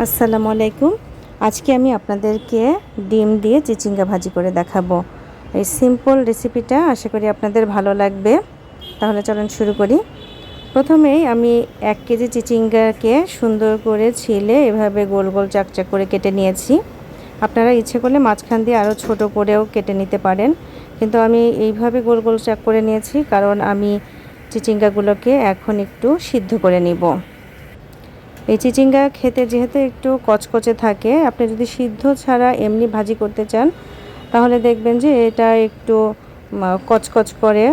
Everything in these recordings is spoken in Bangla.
আসসালামু আলাইকুম। আজকে আমি আপনাদেরকে ডিম দিয়ে চিচিঙ্গা ভাজি করে দেখাবো। এই সিম্পল রেসিপিটা আশা করি আপনাদের ভালো লাগবে। তাহলে চলুন শুরু করি। প্রথমেই আমি এক কেজি চিচিঙ্গাকে সুন্দর করে ছিলে এভাবে গোল গোল চাকচাক করে কেটে নিয়েছি। আপনারা ইচ্ছে করলে মাঝখান দিয়ে আরও ছোট করেও কেটে নিতে পারেন। কিন্তু আমি এইভাবে গোল গোল চাক করে নিয়েছি, কারণ আমি চিচিঙ্গাগুলোকে এখন একটু সিদ্ধ করে নিব। এই চিচিঙ্গা খেতে যেহেতু একটু কচকচে থাকে, আপনি যদি সিদ্ধ ছাড়া এমনি ভাজি করতে চান, তাহলে দেখবেন যে এটা একটু কচকচ করে,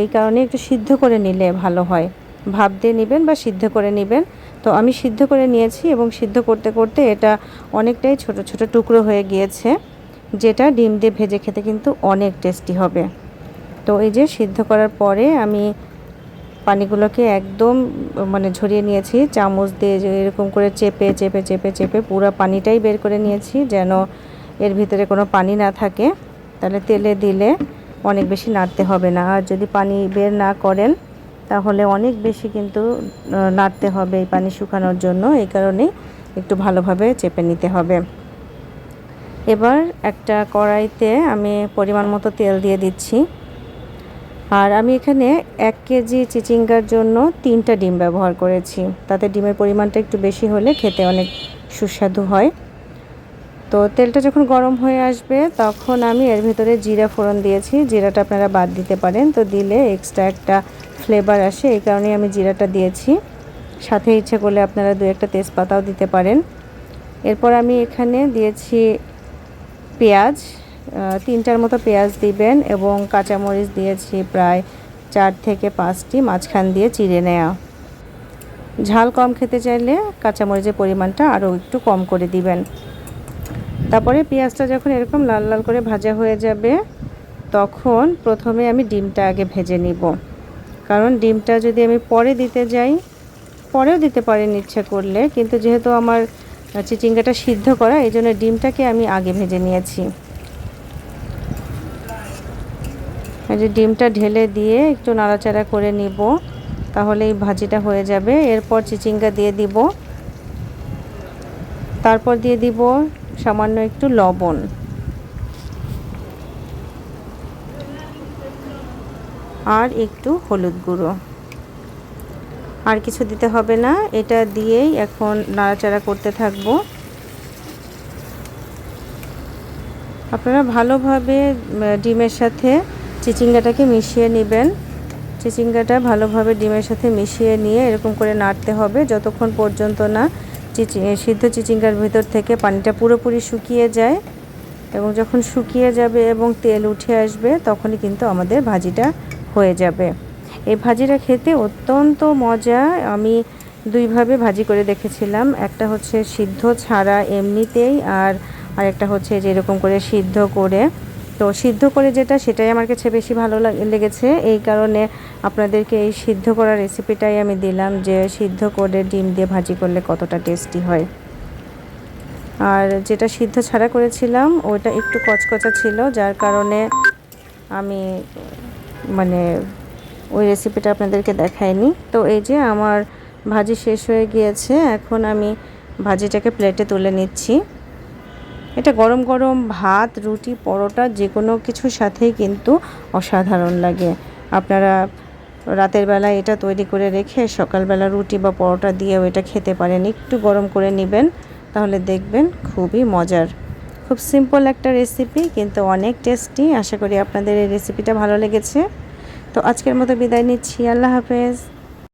এই কারণে একটু সিদ্ধ করে নিলে ভালো হয়। ভাপ দিয়ে নেবেন বা সিদ্ধ করে নেবেন। তো আমি সিদ্ধ করে নিয়েছি এবং সিদ্ধ করতে করতে এটা অনেকটাই ছোট ছোট টুকরো হয়ে গিয়েছে, যেটা ডিম দিয়ে ভেজে খেতে কিন্তু অনেক টেস্টি হবে। তো এই যে সিদ্ধ করার পরে আমি পানিগুলোকে একদম মানে ঝরিয়ে নিয়েছি। চামচ দিয়ে এরকম করে চেপে চেপে চেপে চেপে পুরো পানিটাই বের করে নিয়েছি যেন এর ভিতরে কোনো পানি না থাকে। তাহলে তেলে দিলে অনেক বেশি নাড়তে হবে না। আর যদি পানি বের না করেন, তাহলে অনেক বেশি কিন্তু নাড়তে হবে এই পানি শুকানোর জন্য। এই কারণেই একটু ভালোভাবে চেপে নিতে হবে। এবার একটা কড়াইতে আমি পরিমাণ মতো তেল দিয়ে দিচ্ছি। আর আমি এখানে এক কেজি চিচিঙ্গার জন্য তিনটা ডিম ব্যবহার করেছি। তাতে ডিমের পরিমাণটা একটু বেশি হলে খেতে অনেক সুস্বাদু হয়। তো তেলটা যখন গরম হয়ে আসবে, তখন আমি এর ভেতরে জিরা ফোড়ন দিয়েছি। জিরাটা আপনারা বাদ দিতে পারেন। তো দিলে এক্সট্রা একটা ফ্লেভার আসে, এই কারণেই আমি জিরাটা দিয়েছি। সাথে ইচ্ছে করলে আপনারা দু একটা তেজপাতাও দিতে পারেন। এরপর আমি এখানে দিয়েছি পেঁয়াজ। তিনটার মতো পেঁয়াজ দিবেন এবং কাঁচামরিচ দিয়েছি প্রায় চার থেকে পাঁচটি, মাঝখান দিয়ে চিড়ে নেওয়া ঝাল কম খেতে চাইলে কাঁচামরিচের পরিমাণটা আরও একটু কম করে দিবেন। তারপরে পেঁয়াজটা যখন এরকম লাল লাল করে ভাজা হয়ে যাবে, তখন প্রথমে আমি ডিমটা আগে ভেজে নিব। কারণ ডিমটা যদি আমি পরে দিতে যাই, পরেও দিতে পারেন ইচ্ছে করলে, কিন্তু যেহেতু আমার চিচিঙ্গাটা সিদ্ধ করা, এই জন্য ডিমটাকে আমি আগে ভেজে নিয়েছি। এই যে ডিমটা ঢেলে দিয়ে একটু নাড়াচাড়া করে নিব তাহলে এই ভাজিটা হয়ে যাবে। এরপর চিচিঙ্গা দিয়ে দিব। তারপর দিয়ে দিব সামান্য একটু লবণ। আর একটু হলুদ গুঁড়ো। আর কিছু দিতে হবে না, এটা দিয়েই এখন নাড়াচাড়া করতে থাকব। আপনারা ভালোভাবে ডিমের সাথে চিচিঙ্গাটাকে মিশিয়ে নেবেন। চিচিঙ্গাটা ভালোভাবে ডিমের সাথে মিশিয়ে নিয়ে এরকম করে নাড়তে হবে। যতক্ষণ পর্যন্ত না চিচি সিদ্ধ চিচিঙ্গার ভিতর থেকে পানিটা পুরোপুরি শুকিয়ে যায় এবং যখন শুকিয়ে যাবে এবং তেল উঠে আসবে, তখনই কিন্তু আমাদের ভাজিটা হয়ে যাবে। এই ভাজিটা খেতে অত্যন্ত মজা। আমি দুইভাবে ভাজি করে দেখেছিলাম। একটা হচ্ছে সিদ্ধ ছাড়া এমনিতেই আর আরেকটা হচ্ছে যেরকম করে সিদ্ধ করে তো সিদ্ধ করে যেটা, সেটাই আমার কাছে বেশি ভালো লেগেছে। এই কারণে আপনাদেরকে এই সিদ্ধ করা রেসিপিটাই আমি দিলাম যে সিদ্ধ করে ডিম দিয়ে ভাজি করলে কতটা টেস্টি হয়। আর যেটা সিদ্ধ ছাড়া করেছিলাম ওইটা একটু কচকচা ছিল, যার কারণে আমি মানে ওই রেসিপিটা আপনাদেরকে দেখাইনি। তো এই যে আমার ভাজি শেষ হয়ে গিয়েছে, এখন আমি ভাজিটাকে প্লেটে তুলে নিচ্ছি। এটা গরম গরম ভাত, রুটি, পরোটা যে কোনো কিছুর সাথেই কিন্তু অসাধারণ লাগে। আপনারা রাতের বেলা এটা তৈরি করে রেখে সকালবেলা রুটি বা পরোটা দিয়েও এটা খেতে পারেন। একটু গরম করে নেবেন, তাহলে দেখবেন খুবই মজার। খুব সিম্পল একটা রেসিপি কিন্তু অনেক টেস্টি আশা করি আপনাদের এই রেসিপিটা ভালো লেগেছে। তো আজকের মতো বিদায় নিচ্ছি। আল্লাহ হাফেজ।